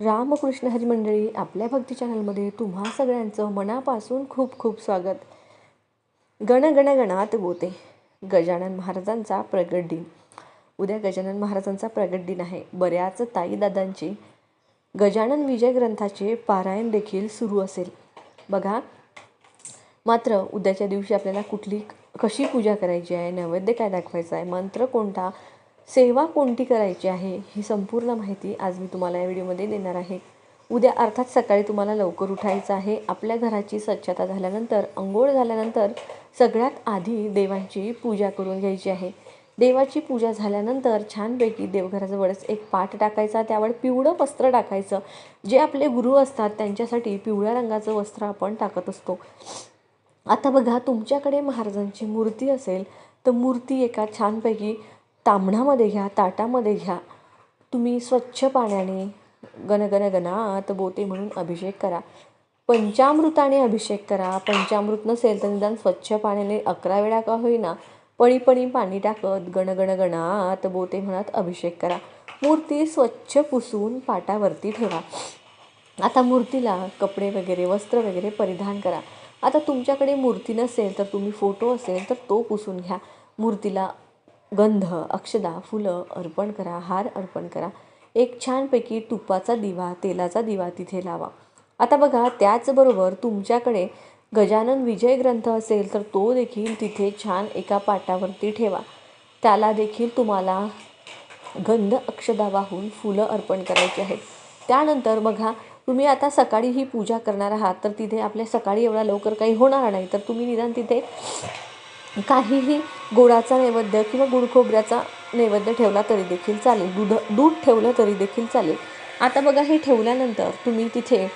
रामकृष्ण हरी मंडळी आपल्या भक्ती चॅनलमध्ये तुम्हा सगळ्यांचं मनापासून खूप खूप स्वागत. गण गण गणात बोते गजानन महाराजांचा प्रगट दिन. उद्या गजानन महाराजांचा प्रगट दिन आहे. बऱ्याच ताईदादांची गजानन विजय ग्रंथाचे पारायण देखील सुरू असेल. बघा मात्र उद्याच्या दिवशी आपल्याला कुठली कशी पूजा करायची आहे नैवेद्य काय दाखवायचा आहे मंत्र कोणता सेवा कोणती करायची आहे ही संपूर्ण माहिती आज मी तुम्हाला या व्हिडिओमध्ये देणार आहे. उद्या अर्थात सकाळी तुम्हाला लवकर उठायचं आहे. आपल्या घराची स्वच्छता झाल्यानंतर अंघोळ झाल्यानंतर सगळ्यात आधी देवांची पूजा करून घ्यायची आहे. देवाची पूजा झाल्यानंतर छानपैकी देवघराजवळच एक पाट टाकायचा त्यावर पिवळं वस्त्र टाकायचं. जे आपले गुरु असतात त्यांच्यासाठी पिवळ्या रंगाचं वस्त्र आपण टाकत असतो. आता बघा तुमच्याकडे महाराजांची मूर्ती असेल तर मूर्ती एका छानपैकी तांबणामध्ये घ्या ताटामध्ये घ्या. तुम्ही स्वच्छ पाण्याने गणगण गणात बोते म्हणून अभिषेक करा. पंचामृताने अभिषेक करा. पंचामृत नसेल तर निदान स्वच्छ पाण्याने अकरा वेळा का होईना पळी पळी पाणी टाकत गणगण गणात बोते म्हणत अभिषेक करा. मूर्ती स्वच्छ पुसून पाटावरती ठेवा. आता मूर्तीला कपडे वगैरे वस्त्र वगैरे परिधान करा. आता तुमच्याकडे मूर्ती नसेल तर तुम्ही फोटो असेल तर तो पुसून घ्या. मूर्तीला गंध अक्षदा फुलं अर्पण करा हार अर्पण करा. एक छानपैकी तुपाचा दिवा तेलाचा दिवा तिथे लावा. आता बघा त्याचबरोबर तुमच्याकडे गजानन विजय ग्रंथ असेल तर तो देखील तिथे छान एका पाटावरती ठेवा. त्याला देखील तुम्हाला गंध अक्षदा वाहून फुलं अर्पण करायची आहेत. त्यानंतर बघा तुम्ही आता सकाळी ही पूजा करणार आहात तर तिथे आपल्या सकाळी एवढा लवकर काही होणार नाही तर तुम्ही निदान तिथे काहीही गोडाचा नैवेद्य किंवा गुड खोबऱ्याचा नैवेद्य ठेवला तरी देखील चालेल. दूध दूध ठेवलं तरी देखील चालेल. आता बघा हे ठेवल्यानंतर तुम्ही तिथे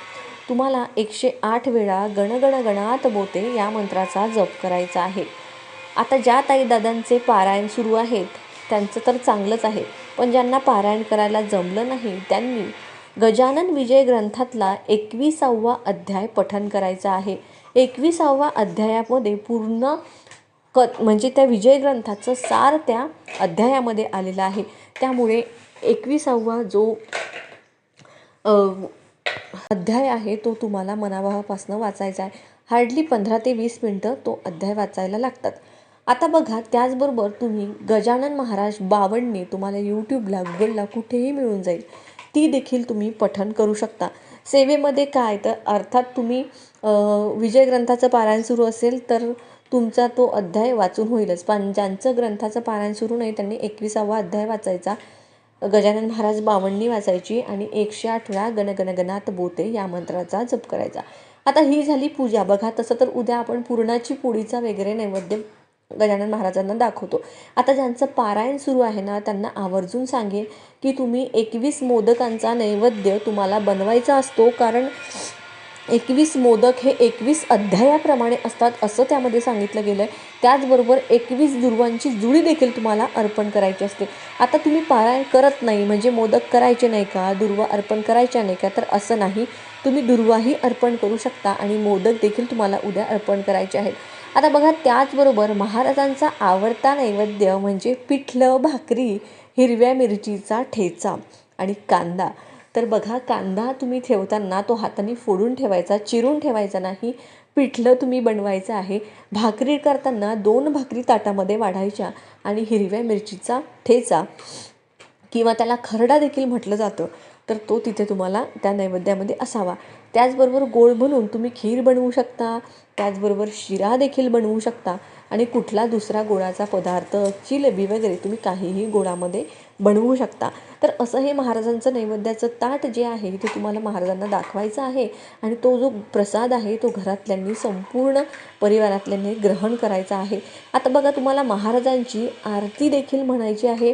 तुम्हाला एकशे आठ वेळा गणगण गणात बोते या मंत्राचा जप करायचा आहे. आता ज्या ताई दादांचे पारायण सुरू आहेत त्यांचं तर चांगलंच आहे. पण ज्यांना पारायण करायला जमलं नाही त्यांनी गजानन विजय ग्रंथातला एकविसावा अध्याय पठन करायचा आहे. एकविसावा अध्यायामध्ये पूर्ण कथ म्हणजे त्या विजय ग्रंथाचं सार त्या अध्यायामध्ये आलेलं आहे. त्यामुळे एकविसावा जो अध्याय आहे तो तुम्हाला मनाभावापासून वाचायचा आहे. हार्डली पंधरा ते वीस मिनटं तो अध्याय वाचायला लागतात. आता बघा त्याचबरोबर तुम्ही गजानन महाराज बावणने तुम्हाला यूट्यूबला गुगलला कुठेही मिळून जाईल ती देखील तुम्ही पठन करू शकता. सेवेमध्ये काय? तर अर्थात तुम्ही विजय ग्रंथाचं पारायण सुरू असेल तर तुमचा तो अध्याय वाचून होईलच. पण ज्यांचं ग्रंथाचं पारायण सुरू नाही त्यांनी एकविसावा अध्याय वाचायचा. गजानन महाराज बावण्णी वाचायची आणि एकशे आठ वेळा गणगणगणात बोते या मंत्राचा जप करायचा. आता ही झाली पूजा. बघा तसं तर उद्या आपण पूर्णाची पोळीचा वगैरे नैवेद्य गजानन महाराजांना दाखवतो. आता ज्यांचं पारायण सुरू आहे ना त्यांना आवर्जून सांगेन की तुम्ही एकवीस मोदकांचा नैवेद्य तुम्हाला बनवायचा असतो. कारण एकवीस मोदक हे एकवीस अध्यायाप्रमाणे असतात असं त्यामध्ये सांगितलं गेलं आहे त्याचबरोबर एकवीस दुर्वांची जुळी देखील तुम्हाला अर्पण करायची असते. आता तुम्ही पारायण करत नाही म्हणजे मोदक करायचे नाही का? दुर्वा अर्पण करायच्या नाही का? तर असं नाही. तुम्ही दुर्वाही अर्पण करू शकता आणि मोदक देखील तुम्हाला उद्या अर्पण करायचे आहेत. आता बघा त्याचबरोबर महाराजांचा आवडता नैवेद्य म्हणजे पिठलं भाकरी हिरव्या मिरचीचा ठेचा आणि कांदा. तर बघा कांदा तुम्ही ठेवताना तो हाताने फोडून ठेवायचा चिरून ठेवायचा नाही पिठलं तुम्ही बनवायचं आहे. भाकरी करताना दोन भाकरी ताटामध्ये वाढायच्या आणि हिरव्या मिरचीचा ठेचा किंवा त्याला खरडा देखील म्हटलं जातं. तर तो तिथे तुम्हाला त्या नैवेद्यामध्ये असावा. त्याचबरोबर गोड म्हणून तुम्ही खीर बनवू शकता त्याचबरोबर शिरा देखील बनवू शकता आणि कुठला दुसरा गोडाचा पदार्थ जिलेबी वगैरे तुम्ही काहीही गोडामध्ये बनवू शकता. तर असं हे महाराजांचं नैवेद्याचं ताट जे आहे ते तुम्हाला महाराजांना दाखवायचं आहे आणि तो जो प्रसाद आहे तो घरातल्यांनी संपूर्ण परिवारातल्यांनी ग्रहण करायचा आहे. आता बघा तुम्हाला महाराजांची आरती देखील म्हणायची आहे.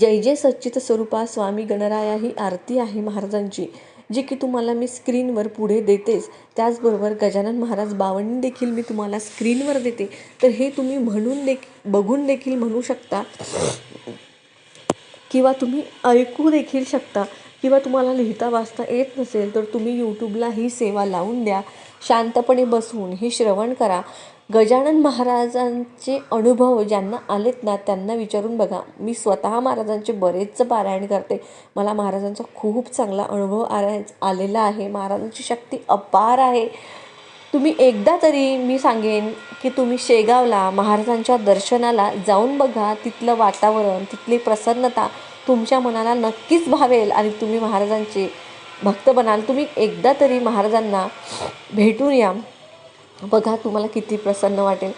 जय जय सच्चित स्वरूपा स्वामी गणराया ही आरती आहे महाराजांची जी की तुम्हाला मी स्क्रीनवर पुढे देतेच. त्याचबरोबर गजानन महाराज बावणी देखील मी तुम्हाला स्क्रीनवर देते. तर हे तुम्ही म्हणून देख बघून देखील म्हणू शकता. किंवा तुम्ही ऐकू देखील शकता. किंवा तुम्हाला लिहिता वाचता येत नसेल तर तुम्ही यूट्यूबला ही सेवा लावून द्या. शांतपणे बसवून हे श्रवण करा. गजानन महाराजांचे अनुभव ज्यांना आलेत ना त्यांना विचारून बघा. मी स्वतः महाराजांचे बरेचसं पारायण करते. मला महाराजांचा खूप चांगला अनुभव आला आलेला आहे. महाराजांची शक्ती अपार आहे. तुम्ही एकदा तरी मी सांगेन की तुम्ही शेगावला महाराजांच्या दर्शनाला जाऊन बघा. तिथलं वातावरण तिथली प्रसन्नता तुमच्या मनाला नक्कीच भावेल आणि तुम्ही महाराजांचे भक्त बनाल. तुम्ही एकदा तरी महाराजांना भेटून या. बघा तुम्हाला किती प्रसन्न वाटेल.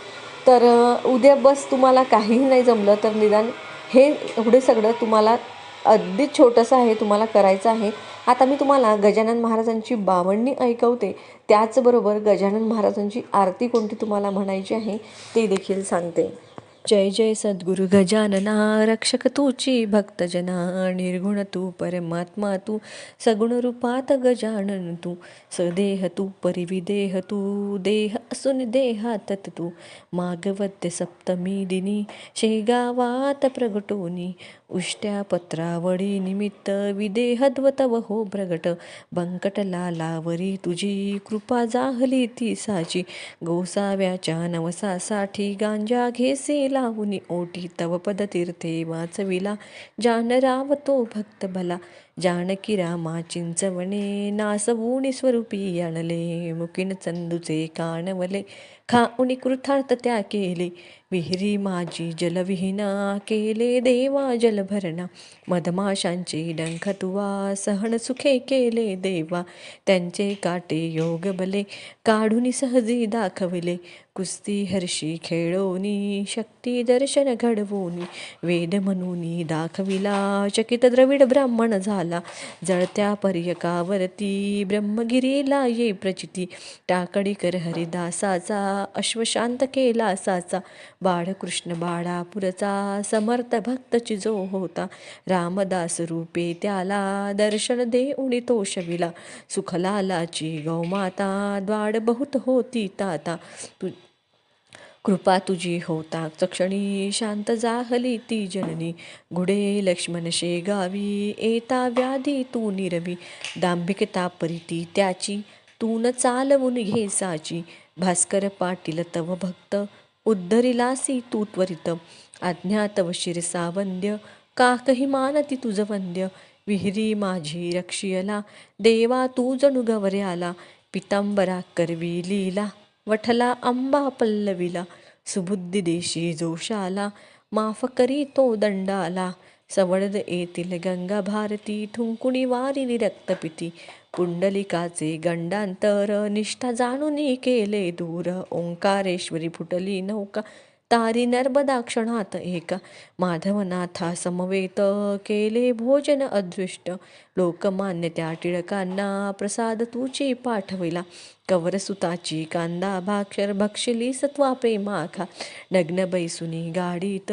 तर उद्या बस तुम्हाला काहीही नाही जमलं तर निदान हे एवढे सगळं तुम्हाला अगदी छोटंसं आहे तुम्हाला करायचं आहे. आता मी तुम्हाला गजानन महाराजांची बावण्णी ऐकवते. त्याचबरोबर गजानन महाराजांची आरती कोणती तुम्हाला म्हणायची आहे ते देखील सांगते. जय जय सद्गुरु गजानना रक्षक तूची भक्तजना निर्गुण तू परमात्मा तू सगुण रूपात गजानन तू सदेह तू परिविदेह तू देह असून देहात तू मागवत्य सप्तमी दिनी शेगावात प्रगटोनी उष्ट्या पत्रावळी निमित्त विदेहद्वतव हो प्रगट. बंकटला लावरी तुझी कृपा जाहली ती साची. गोसाव्याच्या नवसासाठी गांजा घेसे लावूनी ओटी तव पदतीर्थे वाचविला. जानराव तो भक्त भला जानकी रामा चिंचवणे नासवूनी स्वरूपी आणले मुकीन चंदूचे कानवले खाऊनी कृथार्थ त्या केले विहिरी माझी जलविहीना केले देवा जलभरणा मधमाशांची डंख तुवा सहन सुखे केले देवा त्यांचे काटे योग बले काढून सहजी दाखवले कुस्ती हर्षी खेळोनी शक्ती दर्शन घडवून वेद म्हणून दाखविला चकित द्रविड ब्राह्मण झाला जळत्या पर्यकावरती ब्रह्मगिरीला ये प्रचिती. टाकडीकर हरिदासाचा अश्वशांत केला साचा. बाळकृष्ण बाळापुरचा समर्थ भक्तची जो होता. रामदास रूपे त्याला दर्शन देऊनी तो शविला. सुखलालाची गौमाता द्वाड बहुत होती ताता. तु कृपा तुझी होता. चक्षणी शांत जाहली ती जननी. गुडे लक्ष्मणशे गावी येता व्याधी तू निरवी. दांभिकता परिती त्याची तू न चालवून घे साची. भास्कर पाटील तव भक्त उद्धरिलासी तू त्वरित. अज्ञातव शिरसा वंद्य काकही मानती तुझ वंद्य. विहिरी माझी रक्षियला देवा तू जणू गवऱ्याला. पितांबरा करवी लीला वठला आंबा पल्लवीला सुबुद्धी देशी जोशाला माफ करी तो दंडाला सवळद येतील गंगा भारती ठुंकुणी वारिली रक्तपिती पुंडलिकाचे गंडांतर निष्ठा जाणून केले दूर ओंकारेश्वरी फुटली नौका तारी नर्मदा क्षणात एका माधवनाथा समवेत केले भोजन अदृष्ट. लोकमान्य त्या टिळकांना प्रसाद तुची पाठविला. कवरसुताची कांदा भाक्षर भक्षली सत्वा प्रेमाखा. नग्न बैसुनी गाडीत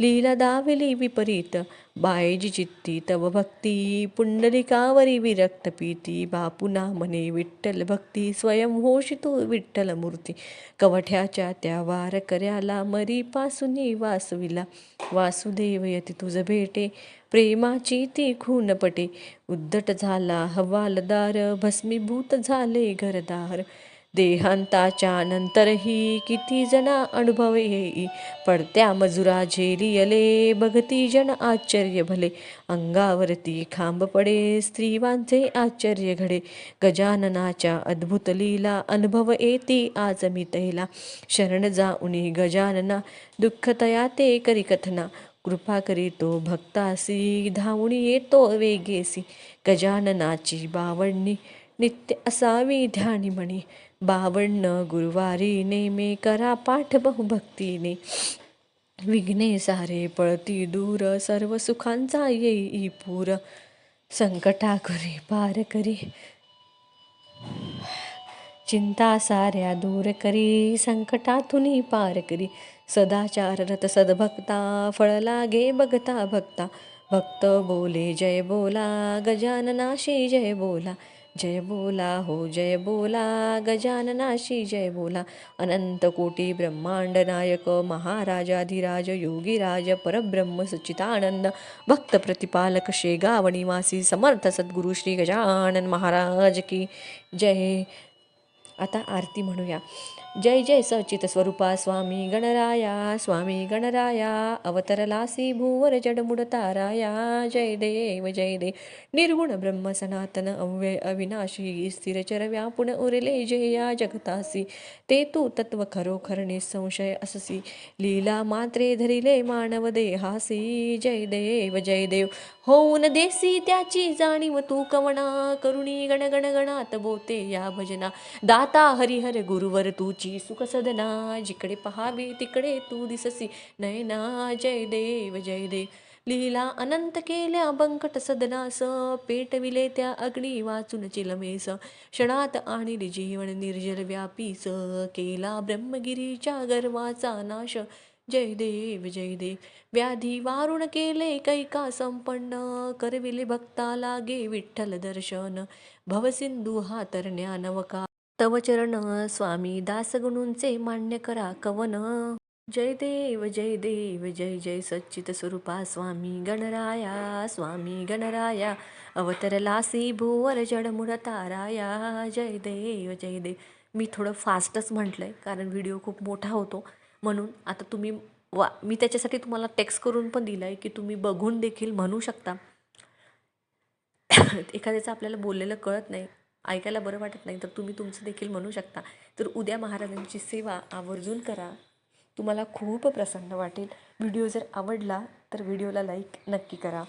लीला दाविली विपरीत. बायजी चित्ती तव भक्ती पुंडलिकावरी विरक्त पीती बापुना म्हणे विठ्ठल भक्ती स्वयं होशितो तू विठ्ठल मूर्ती. कवठ्याच्या त्या वार कर्याला मरी पासुनी वासविला. वासुदेव यती तुझ भेटे प्रेमाची ती खूनपटे. उद्धट झाला हवालदार भस्मीभूत झाले घरदार. देहांताच्या नंतरही किती जना अनुभव येई पडत्या मजुरा झेलियले बघती जन आश्चर्य भले. अंगावरती खांब पडे स्त्रीवांचे आश्चर्य घडे. गजाननाच्या अद्भुत लीला अनुभव येती आज मी तैला शरण जाऊनी गजानना दुःख तया ते करी कथना. कृपा करीतो भक्तासी धावणी येतो वेगेसी. गजाननाची बावडणी नित्य असावी ध्यानी म्हणे बावन्न गुरुवारी नेमे करा पाठ बहुभक्तीने. विघ्ने सारे पळती दूर सर्व सुखांचा येई पूर. संकटा करी पार करी. चिंता साऱ्या दूर करी संकटातून पार करी. सदाचार रथ सद्भक्ता फळ लागे बघता भक्ता. भक्त बोले जय बोला. गजाननाशी जय बोला. जय बोला हो जय बोला गजाननाशी जय बोला. अनंत कोटी ब्रह्मांड नायक महाराजाधिराज योगीराज परब्रह्म सच्चितानंद भक्त प्रतिपालक शेगाव निवासी समर्थ सद्गुरु श्री गजानन महाराज की जय. आता आरती म्हणूया. जय जय सचित स्वरूपा स्वामी गणराया स्वामी गणराया अवतरलासी भूवर जडमुड ताराया जय देव जय देव निर्गुण ब्रह्म सनातन अव्यय अविनाशी स्थिरचर व्यापुण उरले जया जगतासी. ते तू तत्व खरोखर निसंशय अससी. लीला मात्रे धरिले मानव देहासी. जय देव जय देव. होऊन देसी त्याची जाणीव तू कवणा? करुणी गण गण गणात बोते या भजना. दाता हरिहर गुरुवर तूची सुख सदना जिकडे पहावी तिकडे तू दिससी. नयना जय देव जय देव. लीला अनंत केल्या बंकट सदनास पेटविले त्या अग्नी वाचून चिलमेस क्षणात आणिले जीवन निर्जल व्यापीस केला ब्रह्मगिरीच्या गर्वाचा नाश. जय देव जय देव. व्याधी वारुण केले कैका संपन्न करविले भक्ता लागे विठ्ठल दर्शन. भवसिंधू हा तर नवका तव चरण स्वामी दासगुणूंचे मान्य करा कवन. जय देव जय देव जय जय सच्चित स्वरूपा स्वामी गणराया स्वामी गणराया अवतरलासी भुवर जडमुड ताराया. जय देव जय देव. मी थोडं फास्टच म्हटलं आहे कारण व्हिडिओ खूप मोठा होतो. म्हणून आता तुम्ही वा मी त्याच्यासाठी तुम्हाला टेक्स्ट करून पण दिलं आहे की तुम्ही बघून देखील म्हणू शकता. एखाद्याचं आपल्याला बोललेलं कळत नाही. ऐकायला बरं वाटत नाही तर तुम्ही तुमचं देखील म्हणू शकता. तर उद्या महाराजांची सेवा आवर्जून करा. तुम्हाला खूप प्रसन्न वाटेल. व्हिडिओ जर आवडला तर व्हिडिओला लाईक नक्की करा.